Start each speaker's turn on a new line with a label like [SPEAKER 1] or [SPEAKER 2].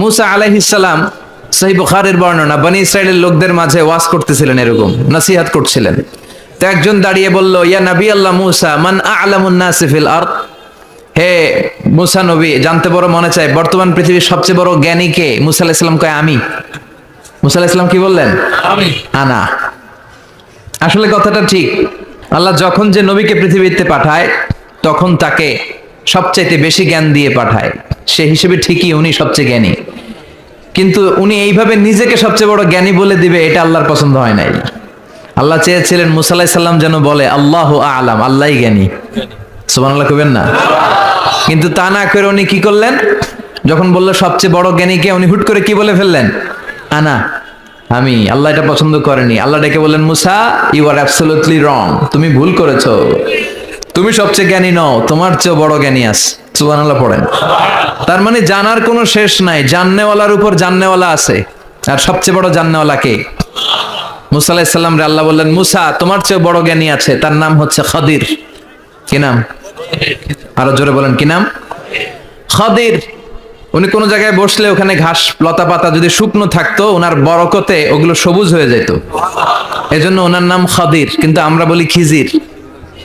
[SPEAKER 1] মুসা আলাইহিসসালাম সহি বুখারের বর্ণনা বনি ইসরায়েলের লোকদের মাঝে ওয়াজ করতেছিলেন এরকম নসিহাত করছিলেন। তো একজন দাঁড়িয়ে বলল ইয়া নবী আল্লাহ মুসা মান আ'লামুন নাসি ফিল আরদ? হে মুসা নবী জানতে বড় মনে চায় বর্তমান পৃথিবীর সবচেয়ে বড় জ্ঞানী কে? মুসা আলাইহিস সালাম কয় আমি। মুসা আলাইহিস সালাম কি বললেন?
[SPEAKER 2] আমি।
[SPEAKER 1] আনা আসলে কথাটা ঠিক। আল্লাহ যখন যে নবীকে পৃথিবীতে পাঠায় তখন তাকে সবচাইতে বেশি জ্ঞান দিয়ে পাঠায়। সে হিসেবে ঠিকই উনি সবচেয়ে জ্ঞানী। কিন্তু উনি এইভাবে নিজেকে সবচেয়ে বড় জ্ঞানী বলে দিবে, এটা আল্লাহর পছন্দ হয় নাই। আল্লাহ চেয়েছিলেন মুসাল্লাহ সাল্লাম যেন বলে, আল্লাহ আলাম আল্লাহই জ্ঞানী। সুবান আল্লাহ কবেন না? কিন্তু তা না করে উনি কি করলেন? যখন বলল, সবচেয়ে বড় জ্ঞানীকে উনি হুট করে কি বলে ফেললেন? আনা, আমি, আল্লাহ এটা পছন্দ করেনি। আল্লাহ ডেকে বললেন, মুসা ইউ আর অ্যাবসলিউটলি রং তুমি ভুল করেছ। তুমি সবচেয়ে জ্ঞানী নও, তোমার চেয়েও বড় জ্ঞানী আস। সুবান আল্লাহ পড়েন। তার মানে জানার কোনো শেষ নাই, জাননেওয়ালার উপর জাননেওয়ালা আছে। আর সবচেয়ে বড় জাননেওয়ালা কে? মুসা আলাহিসাল্লাম রে আল্লাহ বললেন, মুসা, তোমার চেয়ে বড় জ্ঞানী আছে, তার নাম হচ্ছে খদির। কি নাম? আরও জোরে বলেন, কি নাম? খদির। উনি কোন জায়গায় বসলে ওখানে ঘাস, লতা পাতা যদি শুকনো থাকতো, ওনার বরকতে ওগুলো সবুজ হয়ে যেত। এজন্য ওনার নাম খদির, কিন্তু আমরা বলি খিজির।